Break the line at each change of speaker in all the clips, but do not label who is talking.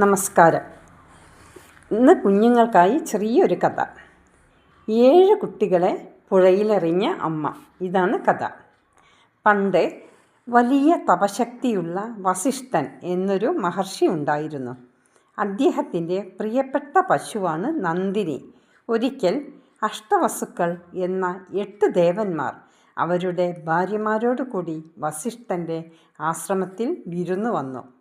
നമസ്കാരം. ഇന്ന് കുഞ്ഞുങ്ങൾക്കായി ചെറിയൊരു കഥ. ഏഴ് കുട്ടികളെ പുഴയിലെറിഞ്ഞ അമ്മ. ഇതാണ് കഥ. പണ്ട് വലിയ തപശക്തിയുള്ള വസിഷ്ഠൻ എന്നൊരു മഹർഷി ഉണ്ടായിരുന്നു. അദ്ദേഹത്തിന്റെ പ്രിയപ്പെട്ട പശുവാണ് നന്ദിനി. ഒരിക്കൽ അഷ്ടവസുക്കൾ എന്ന എട്ട് ദേവന്മാർ അവരുടെ ഭാര്യമാരോടുകൂടി വസിഷ്ഠന്റെ ആശ്രമത്തിൽ വിരുന്നു വന്നു.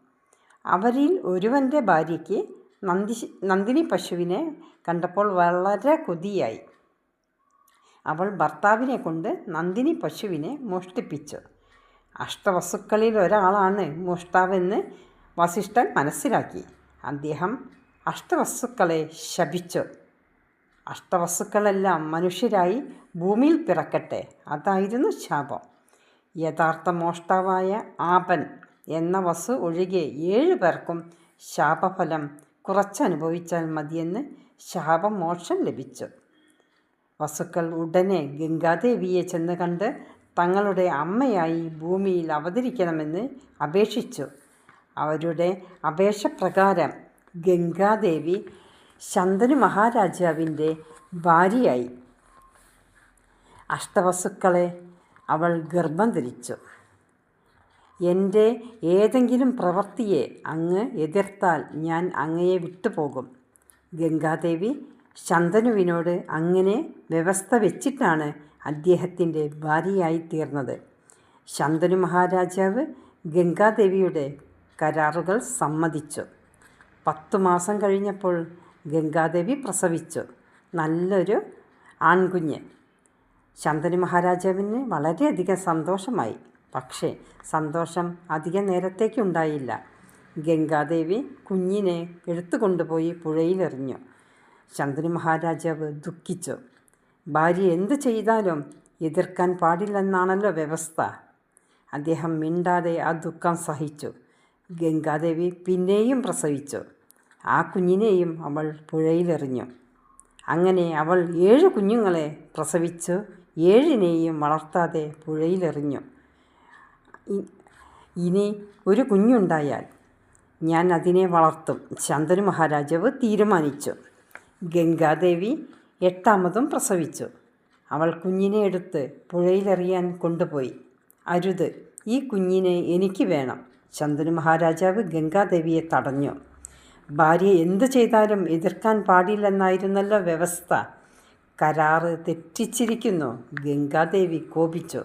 അവരിൽ ഒരുവന്റെ ഭാര്യയ്ക്ക് നന്ദി നന്ദിനി പശുവിനെ കണ്ടപ്പോൾ വളരെ കൊതിയായി. അവൾ ഭർത്താവിനെ കൊണ്ട് നന്ദിനി പശുവിനെ മോഷ്ടിപ്പിച്ചു. അഷ്ടവസ്തുക്കളിൽ ഒരാളാണ് മോഷ്ടാവെന്ന് വസിഷ്ഠൻ മനസ്സിലാക്കി. അദ്ദേഹം അഷ്ടവസ്തുക്കളെ ശപിച്ചു. അഷ്ടവസ്തുക്കളെല്ലാം മനുഷ്യരായി ഭൂമിയിൽ പിറക്കട്ടെ അതായിരുന്നു ശാപം. യഥാർത്ഥ മോഷ്ടാവായ ആപൻ എന്ന വസു ഒഴികെ ഏഴു പേർക്കും ശാപഫലം കുറച്ചനുഭവിച്ചാൽ മതിയെന്ന് ശാപമോക്ഷം ലഭിച്ചു. വസുക്കൾ ഉടനെ ഗംഗാദേവിയെ ചെന്ന് കണ്ട് തങ്ങളുടെ അമ്മയായി ഭൂമിയിൽ അവതരിക്കണമെന്ന് അപേക്ഷിച്ചു. അവരുടെ അപേക്ഷപ്രകാരം ഗംഗാദേവി ശന്തനു മഹാരാജാവിന്റെ ഭാര്യയായി. അഷ്ടവസുക്കളെ അവൾ ഗർഭം ധരിച്ചു. എന്റെ ഏതെങ്കിലും പ്രവൃത്തിയെ അങ്ങ് എതിർത്താൽ ഞാൻ അങ്ങയെ വിട്ടുപോകും. ഗംഗാദേവി ശന്തനുവിനോട് അങ്ങനെ വ്യവസ്ഥ വെച്ചിട്ടാണ് അദ്ദേഹത്തിന്റെ ഭാര്യയായി തീർന്നത്. ശന്തനു മഹാരാജാവ് ഗംഗാദേവിയുടെ കരാറുകൾ സമ്മതിച്ചു. പത്തു മാസം കഴിഞ്ഞപ്പോൾ ഗംഗാദേവി പ്രസവിച്ചു. നല്ലൊരു ആൺകുഞ്ഞ്. ശന്തനു മഹാരാജാവിന് വളരെയധികം സന്തോഷമായി. പക്ഷേ സന്തോഷം അധിക നേരത്തേക്കുണ്ടായില്ല. ഗംഗാദേവി കുഞ്ഞിനെ എടുത്തുകൊണ്ടുപോയി പുഴയിലെറിഞ്ഞു. ശന്തനു മഹാരാജാവ് ദുഃഖിച്ചു. ഭാര്യ എന്തു ചെയ്താലും എതിർക്കാൻ പാടില്ലെന്നാണല്ലോ വ്യവസ്ഥ. അദ്ദേഹം മിണ്ടാതെ ആ ദുഃഖം സഹിച്ചു. ഗംഗാദേവി പിന്നെയും പ്രസവിച്ചു. ആ കുഞ്ഞിനെയും അവൾ പുഴയിലെറിഞ്ഞു. അങ്ങനെ അവൾ ഏഴ് കുഞ്ഞുങ്ങളെ പ്രസവിച്ചു. ഏഴിനെയും വളർത്താതെ പുഴയിലെറിഞ്ഞു. ഇനി ഒരു കുഞ്ഞുണ്ടായാൽ ഞാൻ അതിനെ വളർത്തും. ചന്ദന മഹാരാജാവ് തീരുമാനിച്ചു. ഗംഗാദേവി എട്ടാമതും പ്രസവിച്ചു. അവൾ കുഞ്ഞിനെ എടുത്ത് പുഴയിലെറിയാൻ കൊണ്ടുപോയി. അരുത് ഈ കുഞ്ഞിനെ എനിക്ക് വേണം. ശന്തനു മഹാരാജാവ് ഗംഗാദേവിയെ തടഞ്ഞു. ഭാര്യ എന്തു ചെയ്താലും എതിർക്കാൻ പാടില്ലെന്നായിരുന്നല്ലോ വ്യവസ്ഥ. കരാറ് തെറ്റിച്ചിരിക്കുന്നു. ഗംഗാദേവി കോപിച്ചു.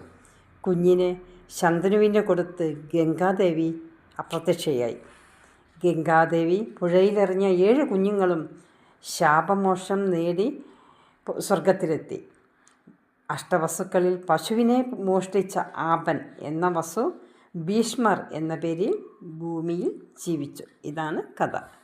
കുഞ്ഞിനെ ശന്തനുവിന്റെ കൊടുത്ത് ഗംഗാദേവി അപ്രത്യക്ഷയായി. ഗംഗാദേവി പുഴയിലെറിഞ്ഞ ഏഴ് കുഞ്ഞുങ്ങളും ശാപമോക്ഷം നേടി സ്വർഗത്തിലെത്തി അഷ്ടവസുക്കളിൽ പശുവിനെ മോഷ്ടിച്ച ആപൻ എന്ന വസു ഭീഷ്മർ എന്ന പേരിൽ ഭൂമിയിൽ ജീവിച്ചു. ഇതാണ് കഥ.